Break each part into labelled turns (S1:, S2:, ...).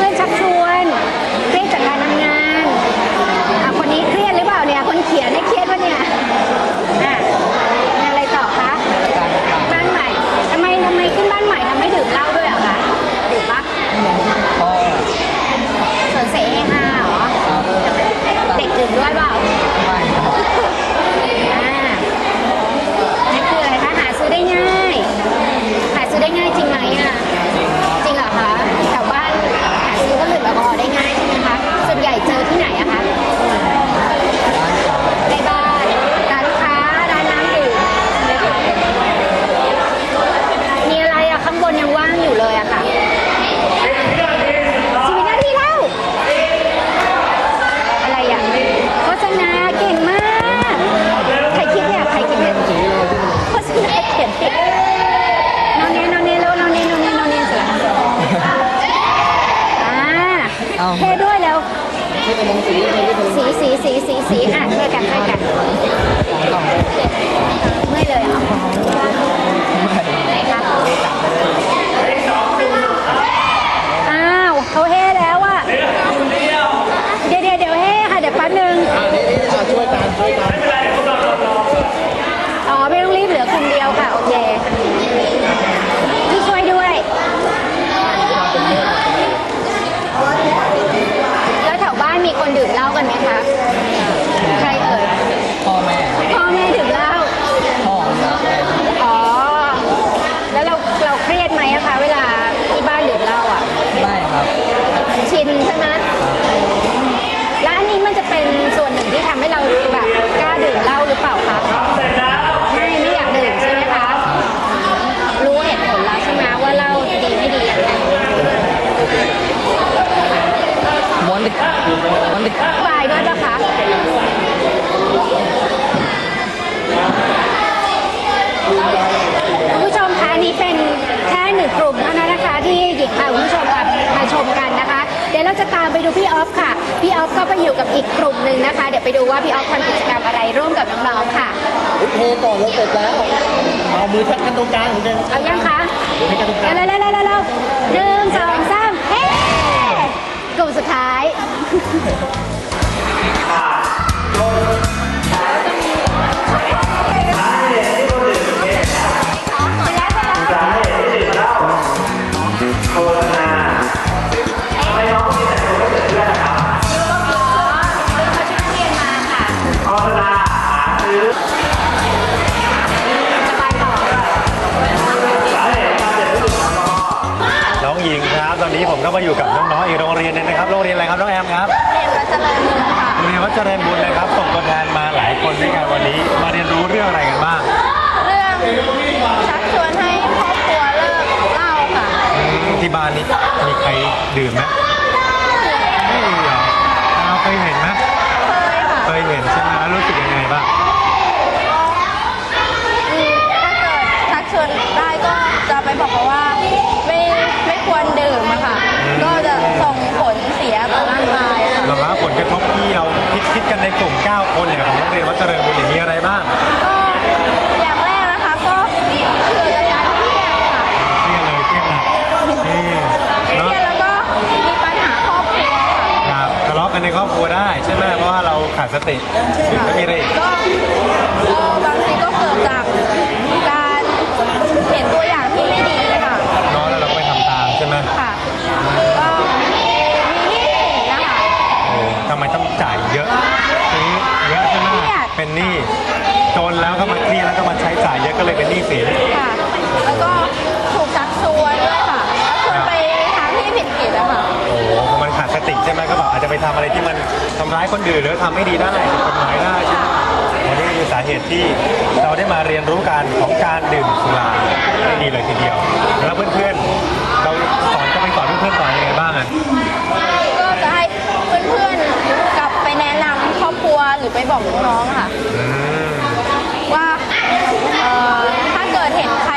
S1: nguyên chăm chú. สีสีสีสีสีอะช่วกันช่ว
S2: กัน ăn ดื่
S1: มเหล้า ไปดูพี่ออฟค่ะ พี่ออฟก็ไปอยู่กับอีกกลุ่มหนึ่งนะคะ เดี๋ยวไปดูว่าพี่ออฟทำกิจกรรมอะไรร่วมกับน้องๆค่ะ
S3: เทก่อนแล้วเสร็จแล้ว เอามือทัดกันตรงกลางเหมือนกัน
S1: เอายังคะ
S3: ให้กันตรงกลาง
S1: เร็วๆๆๆๆหนึ่งสองสามเฮ้กลุ่มสุดท้าย
S4: น้อง ก็มาอยู่กับน้องๆอีกโรงเรียนหนึงนะครับ โรงเรียนอะไรครับน้องแอมครับโรงเรียนวัดเจริญบุญนะครับส่งตัวแทนมาหลายคนด้วยกันวันนี้ มาเรียนรู้เรื่องอะไรกันบ้าง
S5: เรื่องชักชวนให้ครอบครัวเลิกเหล้าค่ะ
S4: อืมที่บ้านนี้มีใครดื่มไหมไม่มีเหรอเราเคยเห็นไหม
S5: เคยค่ะ
S4: เคยเห็นใช่ไหมแล้วรู้สึกยังไงบ้าง
S5: อืมถ้าเกิดชักชวนได้ก็จะไปบอกเขาว่าไม่ไม่ควรดื่มอะค่ะ ก็จะส่งผลเสียต่อร่างกายอะค่ะ
S4: เราว่าผลกระทบที่เราคิดคิดกัน ในกลุ่ม 9 คนเนี่ยของโรงเรียนวัดเจริญบุญเนี่ยมีอะไรบ้าง
S5: ก็อย่างแรกนะคะก็เกิดจากการเครียดค่ะ
S4: เครียดเลยเครียดหนักนี่
S5: เครี
S4: เนาะ
S5: ยดแล้วก็มีปัญหาครอบครัวค่ะ
S4: ครับทะเลาะกันในครอบครัวได้ใช่ไหมเพราะว่าเราขาดสติแล้วมีอะไรอีก
S5: ก็เอ่อบางทีก็เกิดจาก น
S4: แล้วก็มาเค
S5: รียด
S4: แล้วก็มาใช้จ่ายเยอะก็เลยเป็นหนี้สิน
S5: ค่ะ แล้วก็ถูกชักชวนด้วยค่ะชักชวนไปทางที่ผิดผิดๆอะค่ะ
S4: โอ้โหพอมันขาดสติใช่ไหมก็แบบอาจจะไปทำอะไรที่มันทำร้ายคนอื่นหรือทำไม่ดีได้ผิดกฎหมายได้ใช่ไหมวันนี้คือสาเหตุที่เราได้มาเรียนรู้กันของการดื่มสุราไม่ดีเลยทีเดียว แล้วเพื่อนๆเราสอนก็ไปสอนเพื่อนๆต่อยังไงบ้างอะ
S5: ก็จะให้เพื่อนๆกลับไปแนะนำครอบครัวหรือไปบอกน้องๆค่ะ
S4: อืม
S5: ว่าเอ่อถ้าเกิดเห็นใคร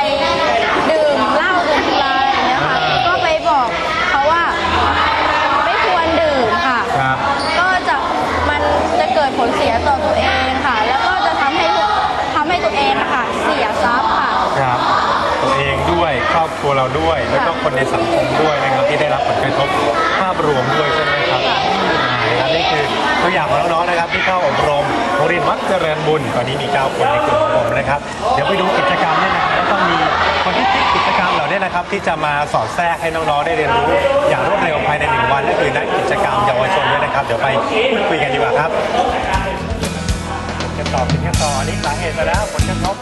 S5: ดื่มเหล้าดื่มสุราอะไรอย่างเงี้ยค่ะก็ไปบอกเขาว่าไม่ควรดื่มค่ะ
S4: ครับ
S5: ก็จะมันจะเกิดผลเสียต่อตัวเองค่ะ แล้วก็จะทำให้ทำให้ตัวเองอะค่ะเสียทรัพย์ค่ะ
S4: ครับตัวเองด้วย ครอบครัวเราด้วย แล้วก็คนในสังคมด้วยนะครับที่ได้รับผลกระทบภาพรวมด้วยใช่ไหมครับอ่านะครับนี่คือตัวอย่างของน้องๆนะครับที่เข้าอบรมโรงเรียนวัดเจริญบุญตอนนี้มี 9 คนในกลุ่มของผมนะครับ เดี๋ยวไปดูกิจกรรมเนี่ยนะครับแล้วก็มีคนที่คิดกิจกรรมเหล่านี้นะครับที่จะมาสอดแทรกให้น้องๆได้เรียนรู้ อย่างรวดเร็วภายในหนึ่งวันก็คือนักกิจกรรมเยาวชนด้วยนะครับ เดี๋ยวไปพูดคุยกันดีกว่าครับจะตอบเป็นแค่ต่ออันนี้สาเหตุไปแล้วผลกระทบ